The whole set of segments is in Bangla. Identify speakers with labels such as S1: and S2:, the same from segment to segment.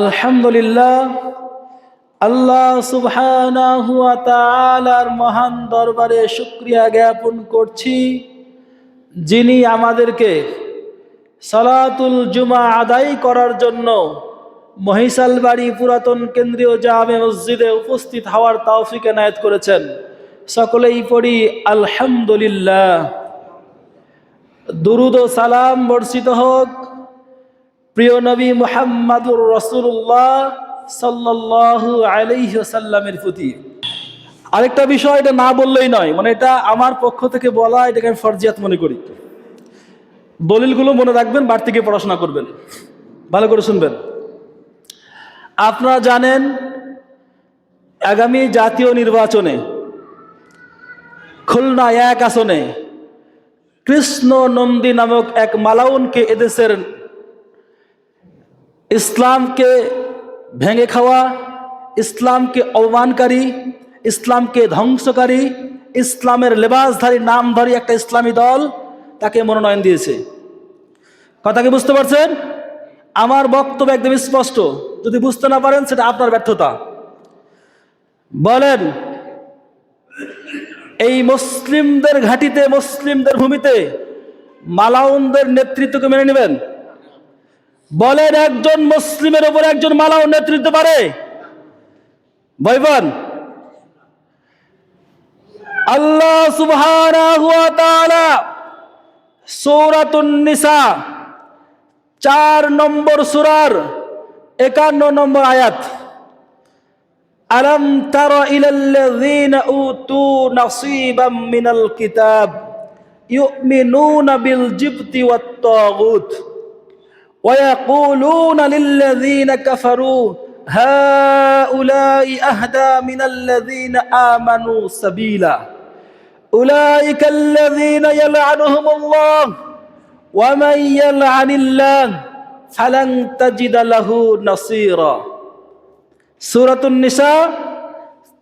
S1: আলহামদুলিল্লাহ, আল্লাহ তাআলার মহান দরবারে শুক্রিয়া জ্ঞাপন করছি, যিনি আমাদেরকে সালাতুল জুমা আদায় করার জন্য মহিষালবাড়ি পুরাতন কেন্দ্রীয় জামে মসজিদে উপস্থিত হওয়ার তৌফিক এনায়েত করেছেন। সকলেই পড়ি আলহামদুলিল্লাহ। দুরুদ ও সালাম বর্ষিত হোক। প্রিয় নবী মুহাম্মাদুর রসুল্লাহ সাল্লাল্লাহু আলাইহি সাল্লামের প্রতি। আরেকটা বিষয় এটা না বললেই নয় মানে এটা আমার পক্ষ থেকে বলা, এটাকে আমি ফরজিয়াত মনে করি। দলিলগুলো মনে রাখবেন, বাড়তি গিয়ে পড়াশোনা করবেন। ভালো করে শুনবেন। আপনারা জানেন, আগামী জাতীয় নির্বাচনে, খুলনা এক আসনে কৃষ্ণ নন্দী নামক এক মালাউনকে এদেশের ইসলামকে ভেঙে খাওয়া, ইসলামকে অপমানকারী ইসলামকে ধ্বংসকারী, ইসলামের লেবাসধারী নামধারী একটা ইসলামী দল তাকে মনোনয়ন দিয়েছে। কথা কি বুঝতে পারছেন? আমার বক্তব্য একদম স্পষ্ট। যদি বুঝতে না পারেন, সেটা আপনার ব্যর্থতা। বলেন, এই মুসলিমদের ঘাটিতে, মুসলিমদের ভূমিতে মালাউনদের নেতৃত্বকে মেনে নেবেন? বলেন একজন মুসলিমের উপর একজন মালাও নেতৃত্ব পারে। বৈবন আল্লাহ সুবহানা সৌরাতুন্নিসা চার নম্বর সুরার একান্ন নম্বর আয়াত। আলম তার ইলাল্লাযীনা উতু নাসীবাম মিনাল কিতাব ইউমিনুনা বিল জিবতি ওয়াত তাগুত। ويقولون للذين كفروا هؤلاء أهدى من الذين آمنوا سبيلا أولئك الذين يلعنهم الله ومن يلعن الله فلن تجد له نصيرا সুরাতুন নিসা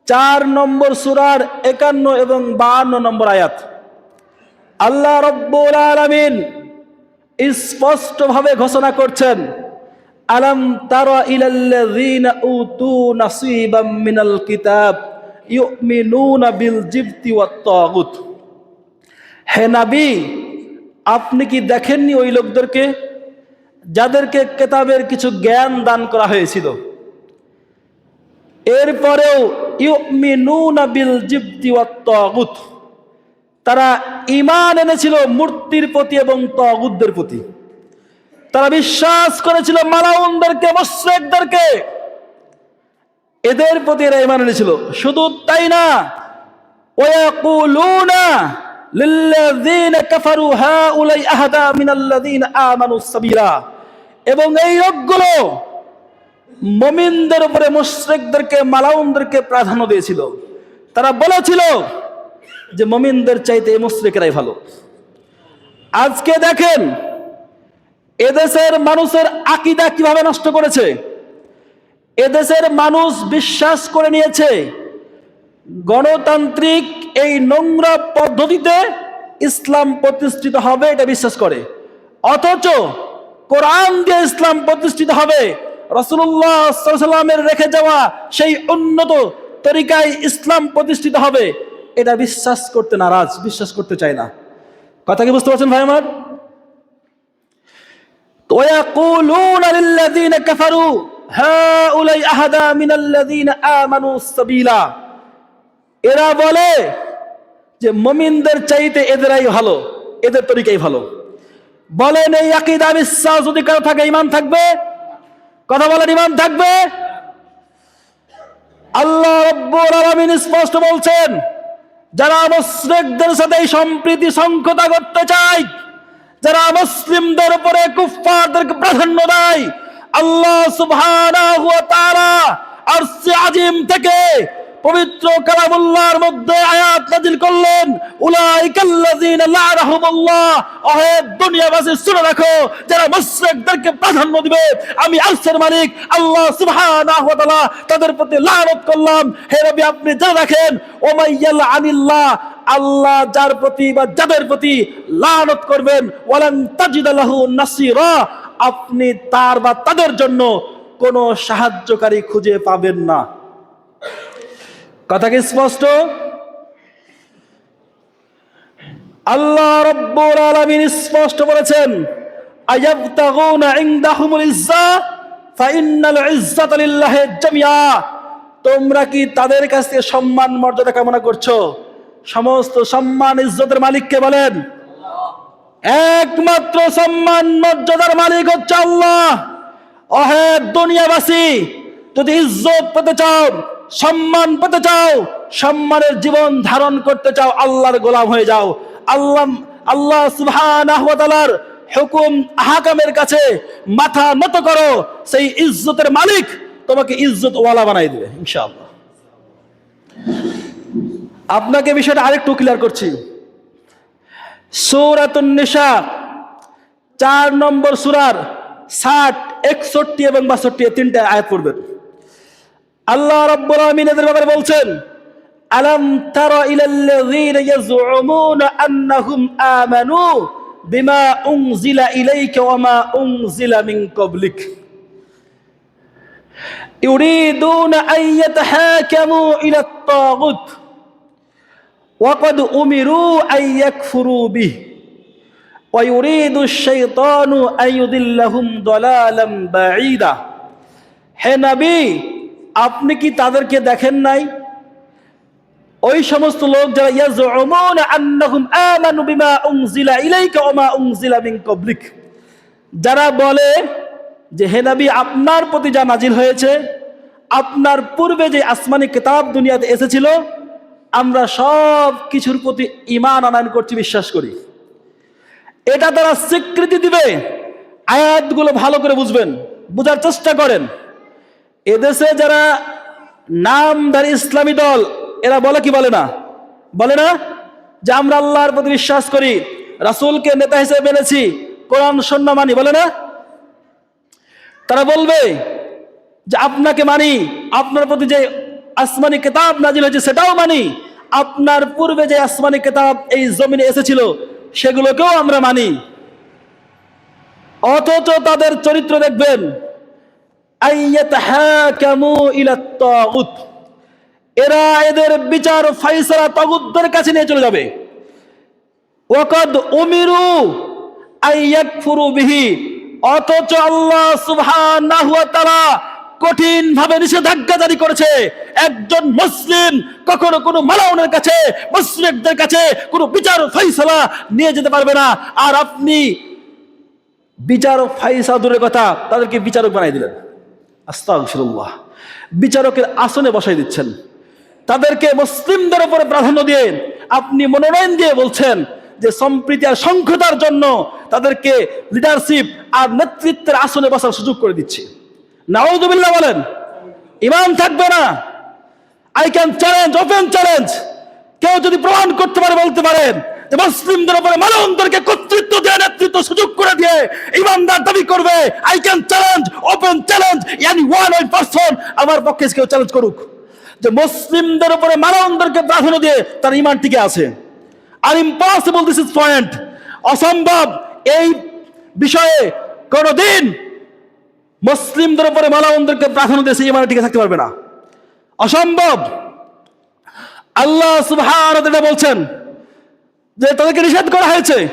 S1: চার নম্বর সুরার একান্ন এবং বাহান্ন নম্বর আয়াত আল্লাহ রব্বুল আলামিন স্পষ্টভাবে ঘোষণা করছেন, আলাম তারা মিনাল কিতাব হে নবী, আপনি কি দেখেননি ওই লোকদেরকে যাদেরকে কেতাবের কিছু জ্ঞান দান করা হয়েছিল? এরপরেও ইউমিনুনা বিল জিবতি ওয়াত তারা ইমান এনেছিল মূর্তির প্রতি এবং তগুদদের প্রতি। তারা বিশ্বাস করেছিল মালাউনদেরকে, মুশরিকদেরকে। এদের প্রতি এরা ইমান এনেছিল। শুধু তাই না ওয়াকুলুনা লিল্লাযীনা কাফারু হাউলাই আহাদা মিনাল্লাযীনা আমানু সাবিলা। এবং এই লোকগুলো মমিনদের উপরে, মুশরিকদেরকে, মালাউনদেরকে প্রাধান্য দিয়েছিল। তারা বলেছিল যে মমিনদের চাইতে এই মুশ্রিকেরাই ভালো। আজকে দেখেন, এদেশের মানুষের আকিদা কীভাবে নষ্ট করেছে, এদেশের মানুষ বিশ্বাস করে নিয়েছে, গণতান্ত্রিক এই নোংরা পদ্ধতিতে ইসলাম প্রতিষ্ঠিত হবে এটা বিশ্বাস করে। অথচ কোরআন দিয়ে ইসলাম প্রতিষ্ঠিত হবে রসুল্লাহ সাল্লামের রেখে যাওয়া সেই উন্নত তরিকায় ইসলাম প্রতিষ্ঠিত হবে। এটা বিশ্বাস করতে নারাজ, বিশ্বাস করতে চায় না। কথা কি বুঝতে পারছেন ভাই আমার? এরা বলে যে মমিনদের চাইতে এদেরাই ভালো, এদের তরিকাই ভালো। বলেন এই আকিদা বিশ্বাস যদি কারও থাকে ইমান থাকবে? কথা বলেন ইমান থাকবে? আল্লাহ রব্বুল আলামিন স্পষ্ট বলছেন যারা মুসলিমদের সাথে সম্প্রীতি সংকতা করতে চায়, যারা মুসলিমদের উপরে কুফফারদেরকে প্রাধান্য দেয়, আল্লাহ সুবহানাহু ওয়া তাআলা আরশে আজিম থেকে পবিত্র কালামুল্লাহর মধ্যে আয়াত নাজিল করলেন, উলাইকাল্লাযীনা লা'নাহুমুল্লাহ। ওহে দুনিয়াবাসী, শুনে রাখো, যারা মুশরিকদেরকে প্রাধান্য দিবে, আমি আরশের মালিক, আল্লাহ সুবহানাহু ওয়া তাআলা তাদের প্রতি লানত করলাম। হে নবী, আপনি জেনে রাখেন, ওমাইয়াল আনিল্লাহ, আল্লাহ যার প্রতি বা যাদের প্রতি লানত করবেন, ওয়ালান তাজিদ লাহু নাসিরা, আপনি তার বা তাদের জন্য কোনো সাহায্যকারী খুঁজে পাবেন না। কথা কি স্পষ্ট? আল্লাহ রব্বুল আলামিন স্পষ্ট বলেছেন, আয়াবতাগুনা ইনদাহুমুল ইজ্জা, ফাইন্নাল ইজ্জাতা লিল্লাহি জামিয়া তোমরা কি তাদের কাছ থেকে সম্মান, মর্যাদা কামনা করছ? সমস্ত সম্মান ইজ্জতের মালিককে বলেন? একমাত্র সম্মান, মর্যাদার মালিক হচ্ছে আল্লাহ। অহে দুনিয়াবাসী, যদি ইজ্জত পেতে চাও সম্মান পেতে চাও, সম্মানের জীবন ধারণ করতে চাও, আল্লাহর গোলাম হয়ে যাও। আল্লাহ আল্লাহ তাআলার হুকুম আহকামের কাছে মাথা নত করো। সেই ইজ্জতের মালিক তোমাকে ইজ্জত ওয়ালা বানাই দিবে, ইনশাআল্লাহ। আপনাকে বিষয়টা আরেকটু ক্লিয়ার করছি। সূরাতুন চার নম্বর সুরার ষাট, একষট্টি এবং বাষট্টি তিনটা আয়াত পড়বেন। আল্লাহ রাব্বুল আলামিন এদের ব্যাপারে বলছেন আলাম তারা ইলাল্লাযীনা ইয়াজউমুনা আন্নাহুম আমানু বিমা উনজিলা ইলাইকা ওয়া মা উনজিলা মিন ক্বাবলিক يريدون أن يتحاكموا إلى الطاغوت وقد أمروا أن يكفروا به ويريد الشيطان أن يضلهم ضلالا بعيدا হে নবী আপনি কি তাদেরকে দেখেন নাই? ওই সমস্ত লোক যারা যারা বলে যে, হে আপনার প্রতি যা নাজিল হয়েছে, আপনার পূর্বে যে আসমানি কিতাব দুনিয়াতে এসেছিল, আমরা সব কিছুর প্রতি ঈমান আনায়ন করছি, বিশ্বাস করি। এটা তারা স্বীকৃতি দিবে। আয়াতগুলো ভালো করে বুঝবেন, বুঝার চেষ্টা করেন। এদেশে যারা নামধারী ইসলামী দল, এরা বলে কি বলে না? বলে না? যে আমরা আল্লাহর প্রতি বিশ্বাস করি, রাসূলকে নেতা হিসেবে মেনেছি কোরআন সন্ন্য মানি, বলে না? তারা বলবে যে আপনাকে মানি, আপনার প্রতি যে আসমানি কিতাব নাজিল হয়েছে, সেটাও মানি। আপনার পূর্বে যে আসমানি কেতাব এই জমিনে এসেছিল, সেগুলোকেও আমরা মানি। অথচ তাদের চরিত্র দেখবেন এরা এদের বিচার ফাইসালা তাগুতদের কাছে নিয়ে চলে যাবে। ওয়াকাদ উমিরু আইয়াকফুরু বিহি। অথচ আল্লাহ সুবহানাহু ওয়া তাআলা কঠিন ভাবে নিষেধাজ্ঞা জারি করেছে। একজন মুসলিম কখনো কোনো মালাউনের কাছে, মুসলিমদের কাছে কোনো বিচার ফাইসালা নিয়ে যেতে পারবে না। আর আপনি বিচার ফাইসা দূরের কথা তাদেরকে বিচারক বানাই দিলেন। আস্তাগফিরুল্লাহ। বিচারকের আসনে বসাই দিচ্ছেন। তাদেরকে মুসলিমদের উপরে প্রাধান্য দিয়ে আপনি মনোনয়ন দিয়ে বলছেন যে সম্প্রীতি আর সংখ্যতার জন্য তাদেরকে লিডারশিপ আর নেতৃত্বের আসনে বসার সুযোগ করে দিচ্ছি। নাউজুবিল্লাহ বলেন ইমান থাকবে না। I can challenge open challenge কেউ যদি প্রমাণ করতে পারে, বলতে পারেন মুসলিমদের উপরে মানবদেরকে কর্তৃত্ব দিয়ে, নেতৃত্ব সুযোগ করে দিয়ে ইমানদার দাবি করবে I can challenge open challenge any one one person আমার পক্ষে কেউ চ্যালেঞ্জ করুক। যে মুসলিমদের উপরে মানবদেরকে প্রাধান্য দিয়ে তার ইমান টিকে আছে। আর ইম্পসিবল দিস ইজ পয়েন্ট অসম্ভব। এই বিষয়ে কোনোদিন মুসলিমদের উপরে মালাউনদেরকে প্রাধান্য দিয়ে সেই ইমানে টিকে থাকতে পারবে না। অসম্ভব। আল্লাহ তাআলা বলছেন যে তাদেরকে নিষেধ করা হয়েছে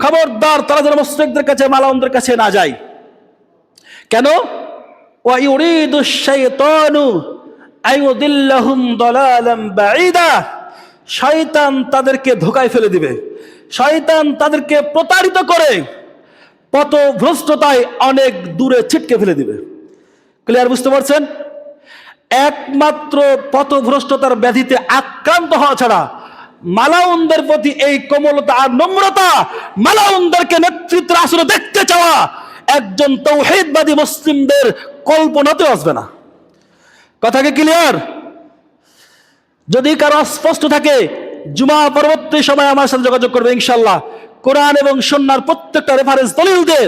S1: খবরদার কাছে না যায়। কেন? শয়তান তাদেরকে ধোকায় ফেলে দিবে। শয়তান তাদেরকে প্রতারিত করে পথভ্রষ্টতায় অনেক দূরে ছিটকে ফেলে দিবে। ক্লিয়ার বুঝতে পারছেন? একমাত্র পথভ্রষ্টতার ব্যাধিতে আক্রান্ত হওয়া ছাড়া মালাউনদের প্রতি এই কোমলতা আর নম্রতা মালাউনদেরকে নেতৃত্বের আসলে দেখতে চাওয়া একজন তৌহিদবাদী মুসলিমদের কল্পনাতে আসবে না। কথা কি ক্লিয়ার যদি কারও স্পষ্ট থাকে, জুমা পরবর্তী সময় আমার সাথে যোগাযোগ করবে ইনশাল্লাহ কোরআন এবং সন্ন্যার প্রত্যেকটা রেফারেন্স দলিল দিয়ে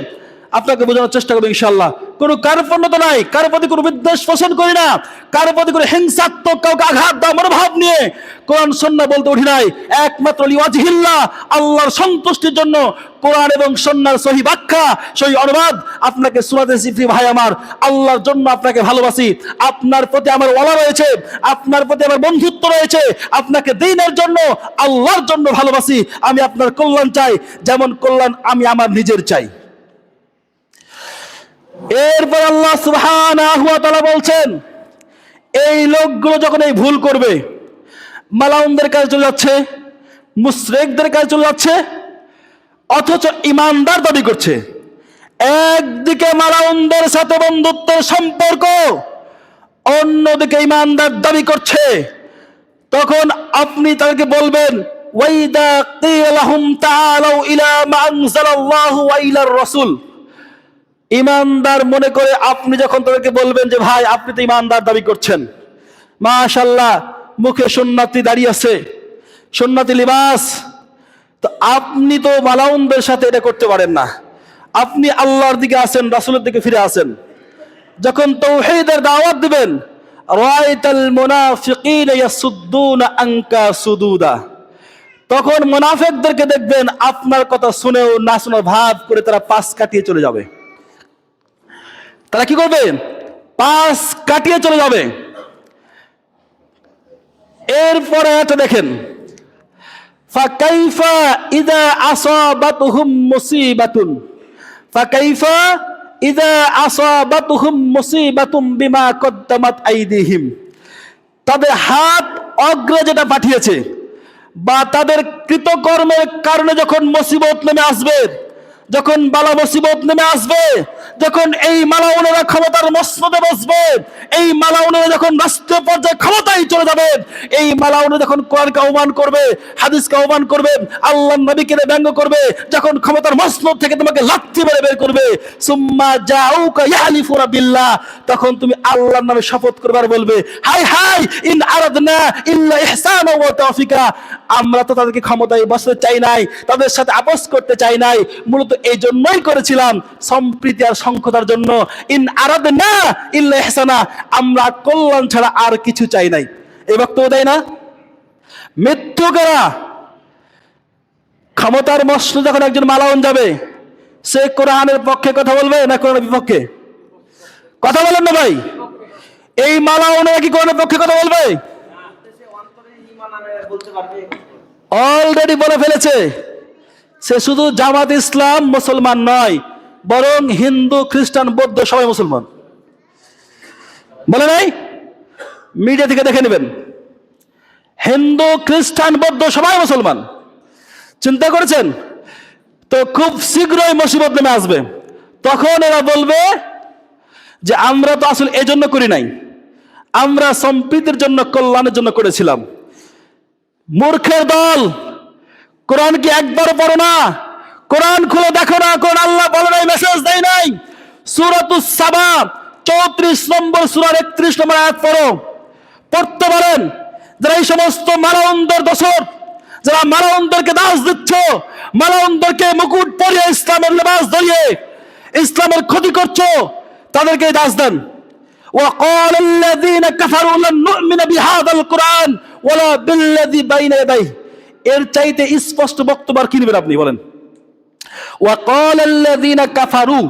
S1: আপনাকে বোঝানোর চেষ্টা করবে ইনশাল্লাহ কোনো কার্পণ্যতা নাই কারও প্রতি কোনো বিদ্বেষ পোষণ করি না কারও প্রতি কোনো হিংসাত্মক কাউকে আঘাত দেওয়া, মনোভাব নিয়ে কোরআন সন্না বলতে উঠি নাই। একমাত্র লিওয়াজহিল্লাহ, আল্লাহর সন্তুষ্টির জন্য কোরআন এবং সন্ন্যার সহি ব্যাখ্যা, সহি অনুবাদ আপনাকে সুরাতে সিফরি ভাই আমার, আল্লাহর জন্য আপনাকে ভালোবাসি। আপনার প্রতি আমার ওয়ালা রয়েছে, আপনার প্রতি আমার বন্ধুত্ব রয়েছে, আপনাকে দিনের জন্য, আল্লাহর জন্য ভালোবাসি। আমি আপনার কল্যাণ চাই, যেমন কল্যাণ আমি আমার নিজের চাই। এরপর আল্লাহ সুবহানাহু ওয়া তাআলা বলছেন, এই লোকগুলো যখন এই ভুল করবে, মালাউনদের কাছে চলে যাচ্ছে, মুশরিকদের কাছে চলে যাচ্ছে, অথচ ইমানদার দাবি করছে, একদিকে মালাউনদের সাথে বন্ধুত্বের সম্পর্ক, অন্যদিকে ইমানদার দাবি করছে, তখন আপনি তাদেরকে বলবেন, ওয়াইদা কিলা লাহুম তাআলাউ ইলা মা আনজালাল্লাহু ওয়া ইলার রাসূল। ইমানদার মনে করে আপনি যখন তাদেরকে বলবেন যে, ভাই, আপনি তো ইমানদার দাবি করছেন। মাশাল্লাহ মুখে সুন্নাতি দাঁড়িয়ে আছে, সুন্নাতি লিবাস। তো আপনি তো মালাউনদের সাথে এটা করতে পারেন না। আপনি আল্লাহর দিকে আসেন, রাসুলের দিকে ফিরে আসেন। যখন তৌহিদের দাওয়াত দিবেন রাআইতাল মুনাফিকিন ইয়াসুদ্দুনা আনকা সুদুদা। তখন মুনাফিকদেরকে দেখবেন, আপনার কথা শুনেও না শোনার ভাব করে তারা পাশ কাটিয়ে চলে যাবে। তারা কি করবে? পাশ কাটিয়ে চলে যাবে। এরপরে এটা দেখেন, ফাকাইফা ইদা আসাবাতুহুম মুসিবাতুন। ফাকাইফা ইদা আসাবাতুহুম মুসিবাতুম বিমা কদ্দামাত আইদিহিম। তাদের হাত অগ্রে যেটা পাঠিয়েছে, বা তাদের কৃতকর্মের কারণে যখন মুসিবত নেমে আসবে যখন বালা মুসিবত নেমে আসবে, যখন এই মালাউনেরা ক্ষমতার মসনদে বসবে, এই মালাউনেরা যখন রাষ্ট্রীয় পর্যায়ে ক্ষমতায় চলে যাবে, এই মালাউনে যখন কোরআনকে আহ্বান করবে, হাদিসকে আহ্বান করবে, আল্লাহ নবীকে ব্যঙ্গ করবে, যখন ক্ষমতার মসনদ থেকে তোমাকে লাথি মেরে বের করবে, সুম্মা জাউকা ইয়াহলিফুনা বিল্লাহ তখন তুমি আল্লাহর নামে শপথ করবে আর বলবে, হাই হাই, ইন আরাদনা ইল্লা ইহসানা ওয়া তাওফিকা আমরা তো তাদেরকে ক্ষমতায় বসতে চাই নাই, তাদের সাথে আপোষ করতে চাই নাই, মূলত এই জন্যই করেছিলাম সম্প্রীতি আর সংখ্যতার জন্য। ইন আরাদ না ইল্লা ইহসানা আমরা কল্যাণ ছাড়া আর কিছু চাই নাই। এই বক্তব্য দেয় না? মৃত্যুকেরা ক্ষমতার মস্ত যখন একজন মালাউন যাবে সে কোরআনের পক্ষে কথা বলবে না কোরআনের বিপক্ষে? কথা বলেন না ভাই। এই মালাউনে কি কোরআনের পক্ষে কথা বলবে? অলরেডি বলে ফেলেছে। সে শুধু জামাত ইসলাম মুসলমান নয়, বরং হিন্দু, খ্রিস্টান, বৌদ্ধ সবাই মুসলমান। বলে নাই? মিডিয়া থেকে দেখে নেবেন। হিন্দু, খ্রিস্টান, বৌদ্ধ সবাই মুসলমান। চিন্তা করেছেন? তো খুব শীঘ্রই মুসিবত নেমে আসবে। তখন এরা বলবে যে, আমরা তো আসলে এজন্য করি নাই। আমরা সম্প্রীতির জন্য, কল্যাণের জন্য করেছিলাম। মূর্খের দল কোরআন কি একবার পড়ো না কোরআন খুলে দেখো না কোন আল্লাহ বলে নাই মেসেজ দেয় নাই সুরাতুস সাবা চৌত্রিশ নম্বর সুরার একত্রিশ নম্বর আয়াত পড়ো পড়তে পারেন যারা এই সমস্ত মারাউনদের দোষর যারা মারাউনদেরকে দাস দিচ্ছ মারাউনদেরকে মুকুট পরিয়ে ইসলামের লেবাস ধরিয়ে ইসলামের ক্ষতি করছো তাদেরকে দাস দেন وقال الذين كفروا لن نؤمن بهذا القرآن ولا بالذي بين يديه এর চাইতে স্পষ্ট বক্তব্য আর কি আপনি, বলেন। ওয়াকালাল্লাযীনা কাফারু,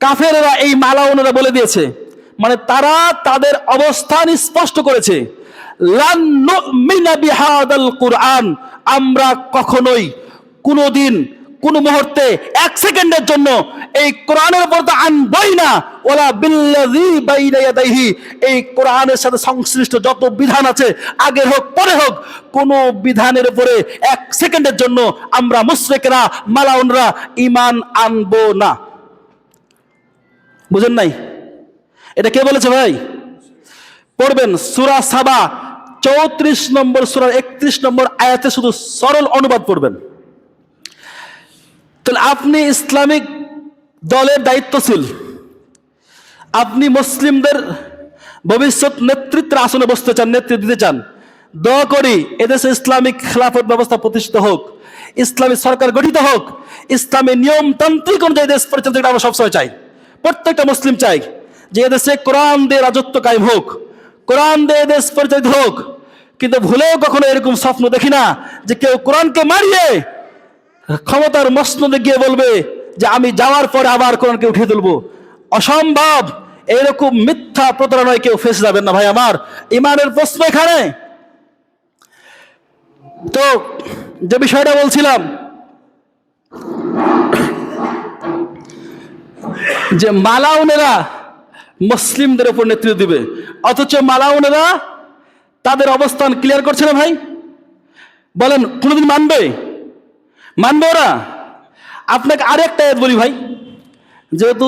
S1: কাফেররা এই মালাউনরা বলে দিয়েছে মানে তারা তাদের অবস্থান স্পষ্ট করেছে। লান নুমিনা বিহাদাল কুরআন, আমরা কখনোই কোনোদিন কোন মুহূর্তে এক সেকেন্ডের জন্য এই কোরআনের উপর তো আনবই না। ওলা ইয়াদাইহি। এই কোরআনের সাথে সংশ্লিষ্ট যত বিধান আছে আগে হোক পরে হোক, কোন বিধানের উপরে এক সেকেন্ডের জন্য আমরা মুশরিকরা, মালাউনরা ঈমান আনব না। বুঝেন নাই? এটা কে বলেছে ভাই? পড়বেন সুরা সাবা, চৌত্রিশ নম্বর সুরার একত্রিশ নম্বর আয়াতে শুধু সরল অনুবাদ পড়বেন। তাহলে আপনি ইসলামিক দলের দায়িত্বশীল। আপনি মুসলিমদের ভবিষ্যৎ নেতৃত্বের আসনে বসতে চান, নেতৃত্ব দিতে চান। দোয়া করি এদেশে ইসলামিক খেলাফত ব্যবস্থা প্রতিষ্ঠিত হোক, ইসলামী সরকার গঠিত হোক, ইসলামী নিয়মতান্ত্রিক অনুযায়ী দেশ পরিচালনা আমরা সবসময় চাই। প্রত্যেকটা মুসলিম চাই যে এদেশে কোরআন দিয়ে রাজত্ব কায়েম হোক, কোরআন দিয়ে দেশ পরিচালিত হোক। কিন্তু ভুলেও কখনো এরকম স্বপ্ন দেখি না যে কেউ কোরআনকে মারিয়ে ক্ষমতার মসনদে গিয়ে বলবে যে আমি যাওয়ার পরে আবার কোরআনকে উঠিয়ে তুলবো। অসম্ভব! এরকম মিথ্যা প্রতারণায় কেউ ফেসে যাবেন না ভাই আমার। ইমানের প্রশ্ন এখানে। তো যে বিষয়টা বলছিলাম, যে মালাউনেরা মুসলিমদের উপর নেতৃত্ব দিবে, অথচ মালাউনেরা তাদের অবস্থান ক্লিয়ার করছে না ভাই? বলেন, কোনোদিন মানবে? মানবে ওরা আপনাকে আরেকটা আয়াত বলি ভাই। যেহেতু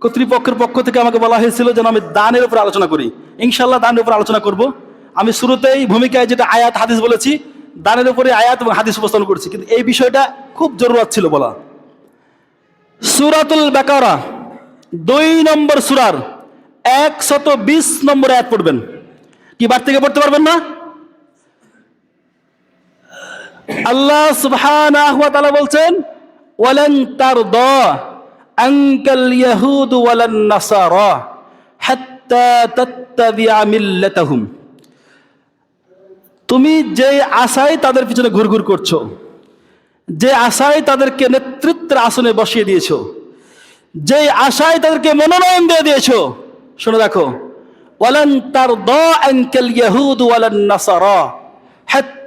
S1: কর্তৃপক্ষের পক্ষ থেকে আমাকে বলা হয়েছিল যেন আমি দানের উপর আলোচনা করি। ইনশাল্লাহ দানের উপর আলোচনা করব। আমি শুরুতেই ভূমিকায় যেটা আয়াত, হাদিস বলেছি, দানের উপরে আয়াত এবং হাদিস উপস্থাপন করছি। কিন্তু এই বিষয়টা খুব জরুরত ছিল বলা। সুরাতুল বেকারা, দুই নম্বর সুরার একশত বিশ নম্বর আয়াত পড়বেন। কি বার থেকে পড়তে পারবেন না? আল্লাহ সুবহানাহু ওয়া তাআলা বলছেন, ওয়ালান তারদা আনকাল ইয়াহুদ ওয়ালান নাসারা হাত্তা তাত্তাবিআ মিল্লাতাহুম। তুমি যে আশায় তাদের পিছনে ঘুরঘুর করছ, যে আশায় তাদেরকে নেতৃত্বের আসনে বসিয়ে দিয়েছ, যে আশায় তাদেরকে মনোনয়ন দিয়ে দিয়েছ, শুনে দেখো, ওয়ালান তারদা আনকাল ইয়াহুদ ওয়ালান নাসারা হাত্তা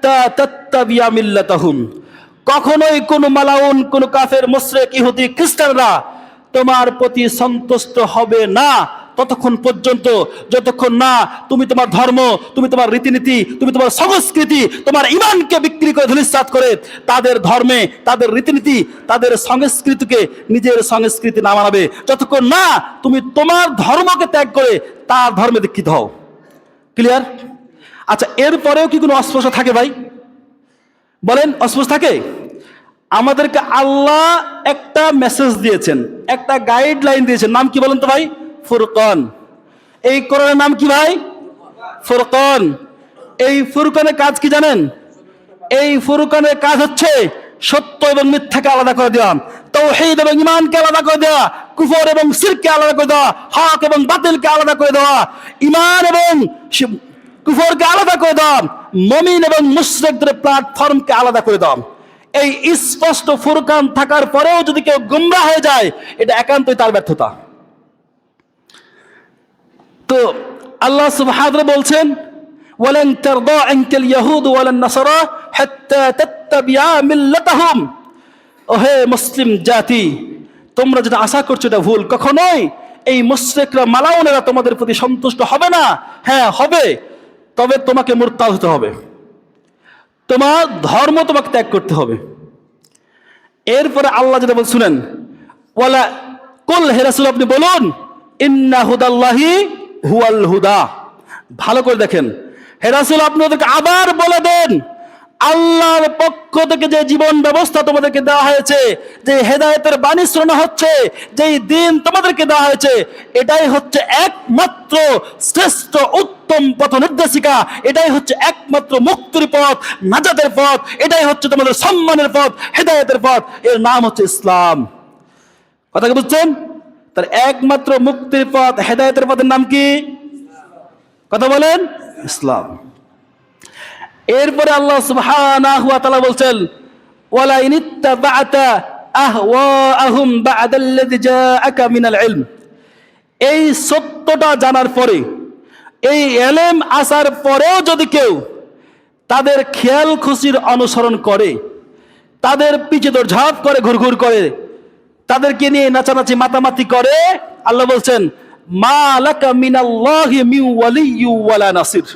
S1: কখনোই কোন মালাউন, কোন কাফের, মুশরিক, ইহুদি, খ্রিস্টানরা তোমার প্রতি সন্তুষ্ট হবে না ততক্ষণ পর্যন্ত। যতক্ষণ না তুমি তোমার ধর্ম, তুমি তোমার রীতিনীতি, তুমি তোমার সংস্কৃতি, তোমার ইমানকে বিক্রি করে ধূলিসাৎ করে তাদের ধর্মে, তাদের রীতিনীতি, তাদের সংস্কৃতিকে নিজের সংস্কৃতি না মানাবে। যতক্ষণ না তুমি তোমার ধর্মকে ত্যাগ করে তার ধর্মে দীক্ষিত হও। ক্লিয়ার আচ্ছা এরপরেও কি কোনো অস্পষ্ট থাকে ভাই? বলেন, অস্পষ্ট থাকে? আমাদেরকে আল্লাহ একটা মেসেজ দিয়েছেন, একটা গাইডলাইন দিয়েছেন। নাম কি বলেন তো ভাই? ফুরকন। এই কোরআনের নাম কি ভাই? ফুরকন। এই ফুরকনের কাজ কি জানেন? এই ফুরকনের কাজ হচ্ছে সত্য এবং মিথ্যাকে আলাদা করে দেওয়া তো তৌহিদ এবং ইমানকে আলাদা করে দেওয়া, কুফর এবং সিরকে আলাদা করে দেওয়া, হক এবং বাতিলকে আলাদা করে দেওয়া ইমান এবং কুফরকে আলাদা করে দেওয়া মমিন এবং মুশরিকদের প্ল্যাটফর্মকে আলাদা করে দেওয়া এই স্পষ্ট ফুরকান থাকার পরেও যদি কেউ গুমরা হয়ে যায়, এটা একান্তই তার ব্যর্থতা। তো আল্লাহ সুবহানাহু বলছেন, ওয়ালান তারদা আনকাল ইয়াহুদ ওয়ালান নাসারা হাত্তা তাত্তাবিআ মিল্লাতাহুম। ওহে মুসলিম জাতি, তোমরা যেটা আশা করছ এটা ভুল। কখনোই এই মুশরিকরা মালাউনেরা তোমাদের প্রতি সন্তুষ্ট হবে না। হ্যাঁ হবে। তবে তোমাকে মোরতাল হতে হবে। তোমার ধর্ম তোমাকে ত্যাগ করতে হবে। এরপরে আল্লাহ যেটা বল শুনেন, ওয়ালা কুল হেরাসুল আপনি বলুন, ইন্না হুদাল্লাহি হুয়াল হুদা। ভালো করে দেখেন। হেরাসুল আপনি ওদেরকে আবার বলে দেন আল্লাহর পক্ষ থেকে যে জীবন ব্যবস্থা তোমাদেরকে দেওয়া হয়েছে, যে হেদায়েতের বাণী শোনা হচ্ছে, যেই দিন তোমাদেরকে দেওয়া হয়েছে, এটাই হচ্ছে একমাত্র শ্রেষ্ঠ উত্তম পথ নির্দেশিকা, এটাই হচ্ছে একমাত্র মুক্তির পথ, নাজাতের পথ, এটাই হচ্ছে তোমাদের সম্মানের পথ, হেদায়তের পথ। এর নাম হচ্ছে ইসলাম। কথা কি বুঝছেন? তার একমাত্র মুক্তির পথ, হেদায়তের পথের নাম কি? কথা বলেন? ইসলাম। এরপরে আল্লাহ সুবহানাহু ওয়া তাআলা বলছেন ওয়ালা ইনিত্তাবা'তা আহওয়াআহুম বা'দাল্লাযী জাআকা মিনাল ইলম। এই সত্যটা জানার পরে, এই এলেম আসার পরেও যদি কেউ তাদের খেয়াল খুশির অনুসরণ করে, তাদের পিছে ঝাঁপ করে, ঘুরঘুর করে, তাদেরকে নিয়ে নাচানাচি, মাতামাতি করে, আল্লাহ বলছেন, মা লাকা মিনাল্লাহি মিন ওয়ালিয়্যু ওয়ালা নাসির।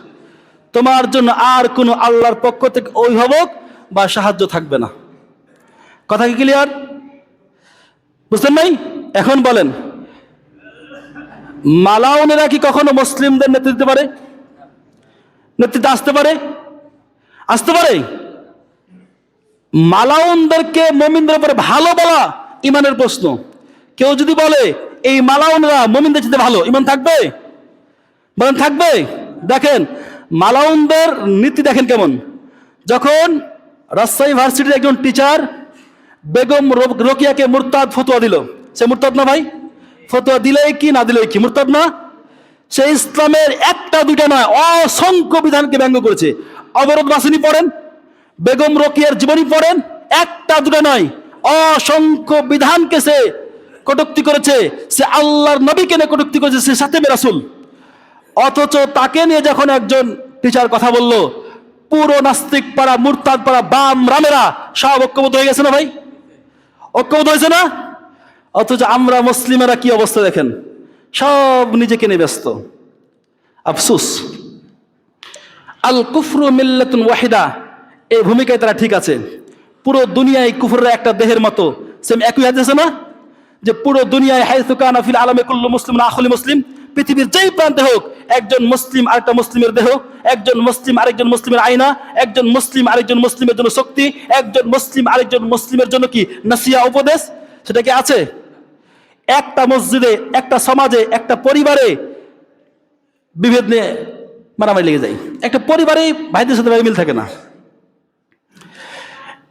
S1: তোমার জন্য আর কোনো আল্লাহর পক্ষ থেকে অভিভাবক বা সাহায্য থাকবে না। কথা কি ক্লিয়ার বুঝলেন নাই? এখন বলেন, মালাউনেরা কি কখনো মুসলিমদের নেতৃত্ব পারে? নেতৃত্বে আসতে পারে? আসতে পারে। মালাউনদেরকে মমিনদের উপরে ভালো বলা ইমানের প্রশ্ন। কেউ যদি বলে, এই মালাউনরা মমিনদের চেয়ে ভালো, ইমান থাকবে? বলেন, থাকবে। দেখেন মালাউনদের নীতি দেখেন কেমন? যখন রাজশাহী ভার্সিটির একজন টিচার বেগম রোকিয়াকে মুরতাদ ফতুয়া দিল। সে মুরতাদ না ভাই? ফতুয়া দিলেই কি, না দিলেই কি? মুরতাদ না? সে ইসলামের একটা, দুইটা নয় অসংখ্য বিধানকে ব্যঙ্গ করেছে। অবরোধ বাসিনী পড়েন, বেগম রকিয়ার জীবনী পড়েন, একটা, দুটা নয় অসংখ্য বিধানকে সে কটুক্তি করেছে। সে আল্লাহর নবীকে কটুক্তি করেছে, সে সাথে রাসূল। অথচ তাকে নিয়ে যখন একজন টিচার কথা বলল, পুরো নাস্তিক পাড়া মুরতাদ পাড়া বাম রামেরা সব ঐক্যবদ্ধ হয়ে গেছে না ভাই? ঐক্যবদ্ধ হয়েছে না? অথচ আমরা মুসলিমেরা কি অবস্থা দেখেন? সব নিজেকে নিয়ে ব্যস্ত। আফসুস। আল কুফরু মিল্লাতুন ওয়াহিদা, এই ভূমিকায় তারা ঠিক আছে। পুরো দুনিয়ায় কুফরের একটা দেহের মতো। সেম একই হাদিস না? যে পুরো দুনিয়ায় হাইসু কানা ফিল আলামে কুল্লু মুসলিম না আখলি মুসলিম পৃথিবীর যেই প্রান্তে হোক, একজন মুসলিম আরেকটা মুসলিমের দেহ, একজন মুসলিম আরেকজন মুসলিমের আয়না, একজন মুসলিম আরেকজন মুসলিমের জন্য শক্তি, একজন মুসলিম আরেকজন মুসলিমের জন্য কি নাসিয়া উপদেশ? সেটা কি আছে? একটা মসজিদে, একটা সমাজে, একটা পরিবারে বিভেদ নিয়ে মারামারি লেগে যায়। একটা পরিবারে ভাইদের সাথে ভাই মিল থাকে না।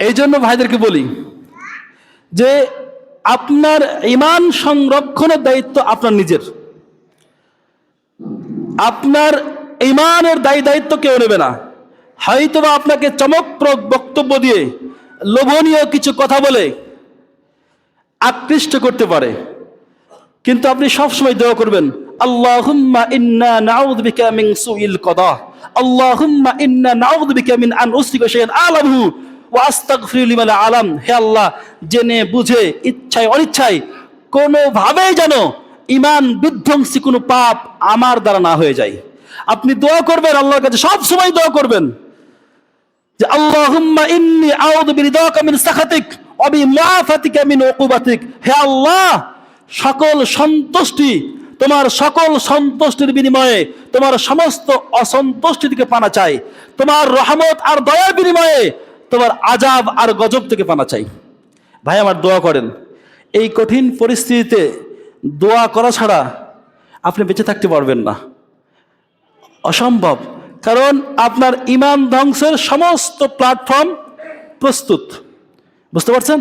S1: এই জন্য ভাইদেরকে বলি যে আপনার ইমান সংরক্ষণের দায়িত্ব আপনার নিজের। আপনার ইমানের দায়ী দায়িত্ব কেউ নেবে না। হয়তোবা আপনাকে চমকপ্রদ বক্তব্য দিয়ে লোভনীয় কিছু কথা বলে আকৃষ্ট করতে পারে। কিন্তু আপনি সবসময় দোয়া করবেন ইন্না কদা। ইন্না আন আলাম। হে আল্লাহ, জেনে বুঝে, ইচ্ছায় অনিচ্ছায় কোনোভাবেই যেন ইমান বিধ্বংসী কোনো পাপ আমার দ্বারা না হয়ে যায়। আপনি দোয়া করবেন, আল্লাহর কাছে সব সময় দোয়া করবেন। যে আল্লাহুম্মা ইন্নি আউযু বিরিদাকা মিন সাখাতিক ওয়া বিমাফাতিকা মিন উকুবাতিক। হে আল্লাহ, সকল সন্তুষ্টি, তোমার সকল সন্তুষ্টির বিনিময়ে তোমার সমস্ত অসন্তুষ্টি থেকে পানা চাই। তোমার রহমত আর দয়ার বিনিময়ে তোমার আজাব আর গজব থেকে পানা চাই। ভাই, আমার দোয়া করেন, এই কঠিন পরিস্থিতিতে দোয়া করা ছাড়া আপনি বেঁচে থাকতে পারবেন না। অসম্ভব। কারণ আপনার ইমান ধ্বংসের সমস্ত প্ল্যাটফর্ম প্রস্তুত। বুঝতে পারছেন?